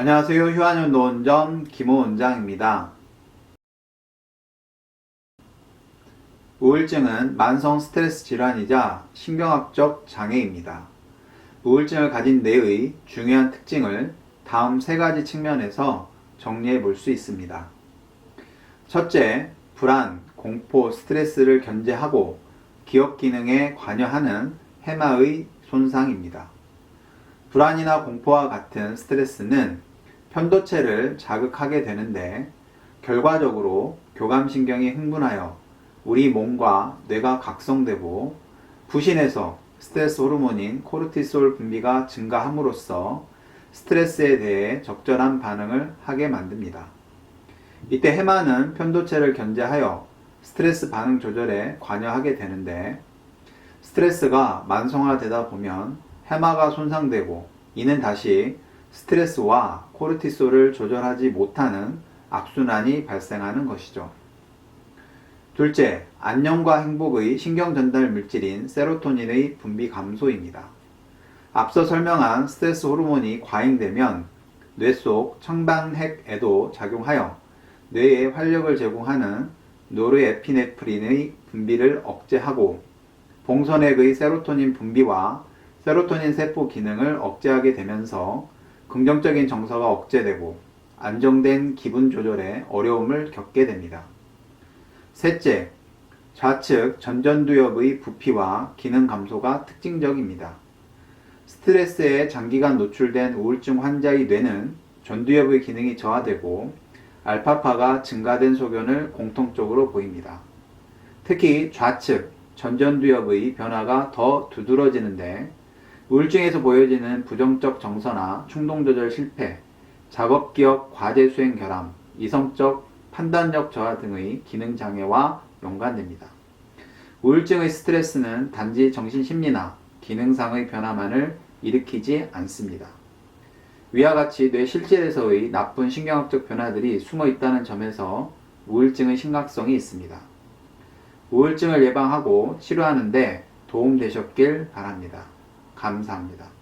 안녕하세요. 노원점 김호 원장입니다. 우울증은 만성 스트레스 질환이자 신경학적 장애입니다. 우울증을 가진 뇌의 중요한 특징을 다음 세 가지 측면에서 정리해 볼 수 있습니다. 첫째, 불안, 공포, 스트레스를 견제하고 기억 기능에 관여하는 해마의 손상입니다. 불안이나 공포와 같은 스트레스는 편도체를 자극하게 되는데 결과적으로 교감신경이 흥분하여 우리 몸과 뇌가 각성되고 부신해서 스트레스 호르몬인 코르티솔 분비가 증가함으로써 스트레스에 대해 적절한 반응을 하게 만듭니다. 이때 해마는 편도체를 견제하여 스트레스 반응 조절에 관여하게 되는데 스트레스가 만성화되다 보면 해마가 손상되고 이는 다시 스트레스와 코르티솔을 조절하지 못하는 악순환이 발생하는 것이죠. 둘째, 안녕과 행복의 신경 전달 물질인 세로토닌의 분비 감소입니다. 앞서 설명한 스트레스 호르몬이 과잉되면 뇌 속 청방핵에도 작용하여 뇌에 활력을 제공하는 노르에피네프린의 분비를 억제하고 봉선액의 세로토닌 분비와 세로토닌 세포 기능을 억제하게 되면서 긍정적인 정서가 억제되고 안정된 기분 조절에 어려움을 겪게 됩니다. 셋째, 좌측 전전두엽의 부피와 기능 감소가 특징적입니다. 스트레스에 장기간 노출된 우울증 환자의 뇌는 전두엽의 기능이 저하되고 알파파가 증가된 소견을 공통적으로 보입니다. 특히 좌측 전전두엽의 변화가 더 두드러지는데 우울증에서 보여지는 부정적 정서나 충동조절 실패, 작업기억 과제 수행 결함, 이성적 판단력 저하 등의 기능 장애와 연관됩니다. 우울증의 스트레스는 단지 정신심리나 기능상의 변화만을 일으키지 않습니다. 위와 같이 뇌 실질에서의 나쁜 신경학적 변화들이 숨어 있다는 점에서 우울증의 심각성이 있습니다. 우울증을 예방하고 치료하는데 도움되셨길 바랍니다. 감사합니다.